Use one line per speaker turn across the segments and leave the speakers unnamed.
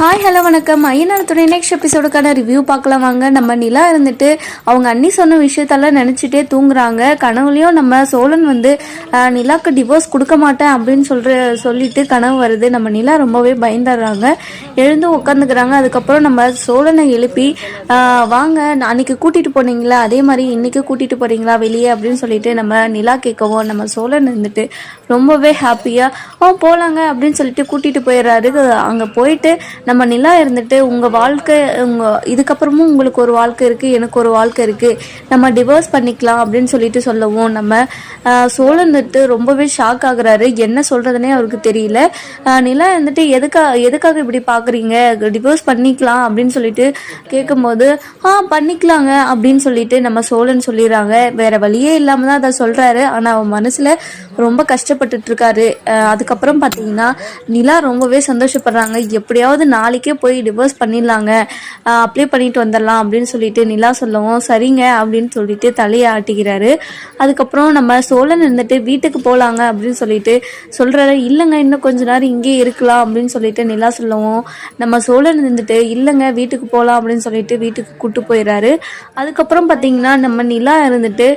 Hi hello வணக்கம். ஐயனார் துணை next எபிசோடுக்கான review பார்க்கலாம் வாங்க. நம்ம நிலா இருந்துட்டு அவங்க அண்ணி சொன்ன விஷயத்தெல்லாம் நினச்சிட்டே தூங்குறாங்க. கனவுலையும் நம்ம சோழன் வந்து நிலாக்கு டிவோர்ஸ் கொடுக்க மாட்டேன் அப்படின்னு சொல்கிற சொல்லிட்டு கனவு வருது. நம்ம நிலா ரொம்பவே பயந்துடுறாங்க. எழுந்து உட்காந்துக்கிறாங்க அதுக்கப்புறம் நம்ம சோழனை எழுப்பி வாங்க நான் அன்னைக்கு கூட்டிகிட்டு போனீங்களா? அதே மாதிரி இன்றைக்கி கூட்டிகிட்டு போகிறீங்களா வெளியே? அப்படின்னு சொல்லிட்டு நம்ம நிலா கேட்கவும் நம்ம சோழன் இருந்துட்டு ரொம்பவே ஹாப்பியாக ஓ போகலாங்க அப்படின்னு சொல்லிட்டு கூட்டிகிட்டு போயிடுறாரு. அங்கே போயிட்டு நம்ம நிலா இருந்துட்டு உங்கள் வாழ்க்கை உங்கள் இதுக்கப்புறமும் உங்களுக்கு ஒரு வாழ்க்கை இருக்குது எனக்கு ஒரு வாழ்க்கை இருக்குது நம்ம டிவோர்ஸ் பண்ணிக்கலாம் அப்படின்னு சொல்லிட்டு சொல்லவும் நம்ம சோழன் வந்துட்டு ரொம்பவே ஷாக் ஆகுறாரு. என்ன சொல்கிறதுனே அவருக்கு தெரியல. நிலா இருந்துட்டு எதுக்காக எதுக்காக இப்படி பார்க்குறீங்க டிவோர்ஸ் பண்ணிக்கலாம் அப்படின்னு சொல்லிட்டு கேட்கும்போது ஆ பண்ணிக்கலாங்க அப்படின்னு சொல்லிட்டு நம்ம சோழன் சொல்லிடுறாங்க. வேற வழியே இல்லாமல் தான் அதை சொல்கிறாரு ஆனால் அவன் மனசில் ரொம்ப கஷ்டப்பட்டுட்டு இருக்காரு. அதுக்கப்புறம் பார்த்தீங்கன்னா நிலா ரொம்பவே சந்தோஷப்படுறாங்க. எப்படியாவது நாளைக்கே போய் டிவோர்ஸ் பண்ணிடலாங்க. அப்ளை பண்ணிட்டு வந்துடலாம் அப்படின்னு சொல்லிட்டு நிலா சொல்லவும் சரிங்க அப்படின்னு சொல்லிட்டு தலையை ஆட்டிக்கிறாரு அதுக்கப்புறம் நம்ம சோழன் இருந்துட்டு வீட்டுக்கு போகலாங்க அப்படின்னு சொல்லிட்டு சொல்கிறாரு இல்லைங்க இன்னும் கொஞ்ச நேரம் இங்கே இருக்கலாம் அப்படின்னு சொல்லிட்டு நிலா சொல்லவும் நம்ம சோழன் இருந்துட்டு இல்லைங்க வீட்டுக்கு போகலாம் அப்படின்னு சொல்லிட்டு வீட்டுக்கு கூட்டு போயிடுறாரு. அதுக்கப்புறம் பார்த்தீங்கன்னா நம்ம நிலா இருந்துட்டு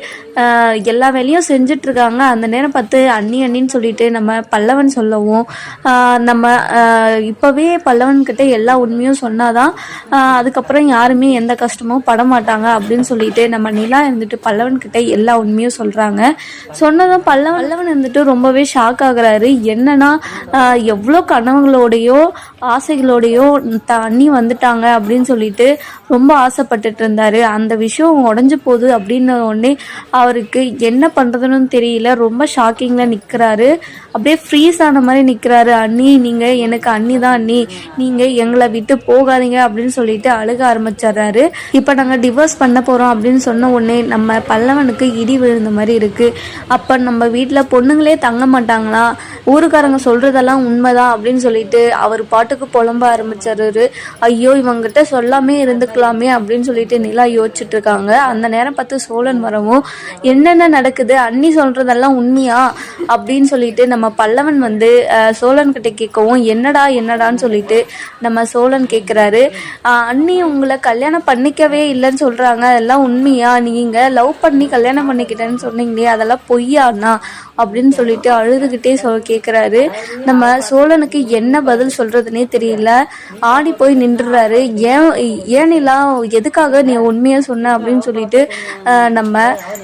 எல்லா வேலையும் செஞ்சிட்ருக்காங்க. அந்த நேரம் பார்த்து அண்ணி அண்ணின்னு சொல்லிட்டு நம்ம பல்லவன் சொல்லவும் நம்ம இப்போவே பல்லவன் கிட்ட எல்லா உண்மையும் சொன்னாதான் அதுக்கப்புறம் யாருமே எந்த கஷ்டமும் படமாட்டாங்க அப்படின்னு சொல்லிட்டு நம்ம நிலா இருந்துட்டு பல்லவன் கிட்ட எல்லா உண்மையும் சொல்றாங்க. சொன்னதும் பல்லவன் பல்லவன் இருந்துட்டு ரொம்பவே ஷாக் ஆகுறாரு. என்னன்னா எவ்வளோ கனவுகளோடையோ ஆசைகளோடையோ த- அண்ணி வந்துட்டாங்க அப்படின்னு சொல்லிட்டு ரொம்ப ஆசைப்பட்டுட்டு இருந்தாரு. அந்த விஷயம் உடஞ்சு போகுது அப்படின்ன உடனே அவருக்கு என்ன பண்ணுறதுன்னு தெரியல. ரொம்ப ஷாக்கிங்கில் நிற்கிறாரு அப்படியே ஃப்ரீஸ் ஆன மாதிரி நிற்கிறாரு அண்ணி நீங்கள் எனக்கு அண்ணி தான் அண்ணி. நீங்கள் நீங்க எங்களை விட்டு போகாதீங்க அப்படின்னு சொல்லிட்டு அழுக ஆரம்பிச்சிடுறாரு. இப்ப நாங்க டிவோர்ஸ் பண்ண போறோம் அப்படின்னு சொன்ன உடனே நம்ம பல்லவனுக்கு இடி விழுந்த மாதிரி இருக்கு. அப்ப நம்ம வீட்டுல பொண்ணுங்களே தங்க மாட்டாங்களா? ஊருக்காரங்க சொல்றதெல்லாம் உண்மைதான் அப்படின்னு சொல்லிட்டு அவர் பாட்டுக்கு புலம்ப ஆரம்பிச்சாரு ஐயோ இவங்கிட்ட சொல்லாமே இருந்துக்கலாமே அப்படின்னு சொல்லிட்டு நிலா யோசிச்சுட்டு இருக்காங்க. அந்த நேரம் பார்த்து சோழன் வரவும் என்னென்ன நடக்குது? அண்ணி சொல்றதெல்லாம் உண்மையா? அப்படின்னு சொல்லிட்டு நம்ம பல்லவன் வந்து சோழன் கிட்ட கேட்கவும் என்னடா என்னடான்னு சொல்லிட்டு நம்ம சோழன் கேட்குறாரு அண்ணி உங்களை கல்யாணம் பண்ணிக்கவே இல்லைன்னு சொல்கிறாங்க அதெல்லாம் உண்மையா? நீங்கள் லவ் பண்ணி கல்யாணம் பண்ணிக்கிட்டேன்னு சொன்னீங்களே அதெல்லாம் பொய்யா அண்ணா அப்படின்னு சொல்லிட்டு அழுதுகிட்டே சொ கேட்குறாரு நம்ம சோழனுக்கு என்ன பதில் சொல்கிறதுனே தெரியல. ஆடி போய் நின்றுறாரு. ஏன் ஏன் நிலா எதுக்காக நீ உண்மையாக சொன்ன? அப்படின்னு சொல்லிட்டு நம்ம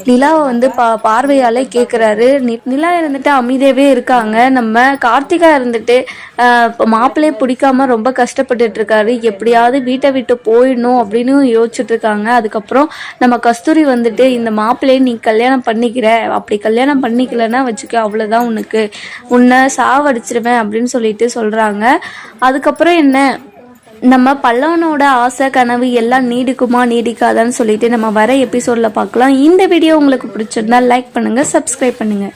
நிலாவை வந்து பா பார்வையாலே கேட்குறாரு நிலா இருந்துட்டு அமைதியாகவே இருக்காங்க. நம்ம கார்த்திகா இருந்துட்டு மாப்பிள்ளையே பிடிக்காம ரொம்ப கஷ்டப்பட்டுட்டு இருக்காரு எப்படியாவது வீட்டை விட்டு போயிடணும் அப்படின்னு யோசிச்சுட்டு இருக்காங்க அதுக்கப்புறம் நம்ம கஸ்தூரி வந்துட்டு இந்த மாப்பிள்ளையை நீ கல்யாணம் பண்ணிக்கிற. அப்படி கல்யாணம் பண்ணிக்கலன்னா வச்சுக்க அவ்வளோதான் உனக்கு. உன்னை சாவடிச்சிருவேன் அப்படின்னு சொல்லிட்டு சொல்றாங்க. அதுக்கப்புறம் என்ன? நம்ம பல்லவனோட ஆசை கனவு எல்லாம் நீடிக்குமா நீடிக்காதான்னு சொல்லிட்டு நம்ம வர எபிசோடில் பார்க்கலாம். இந்த வீடியோ உங்களுக்கு பிடிச்சிருந்தா லைக் பண்ணுங்கள் சப்ஸ்கிரைப் பண்ணுங்கள்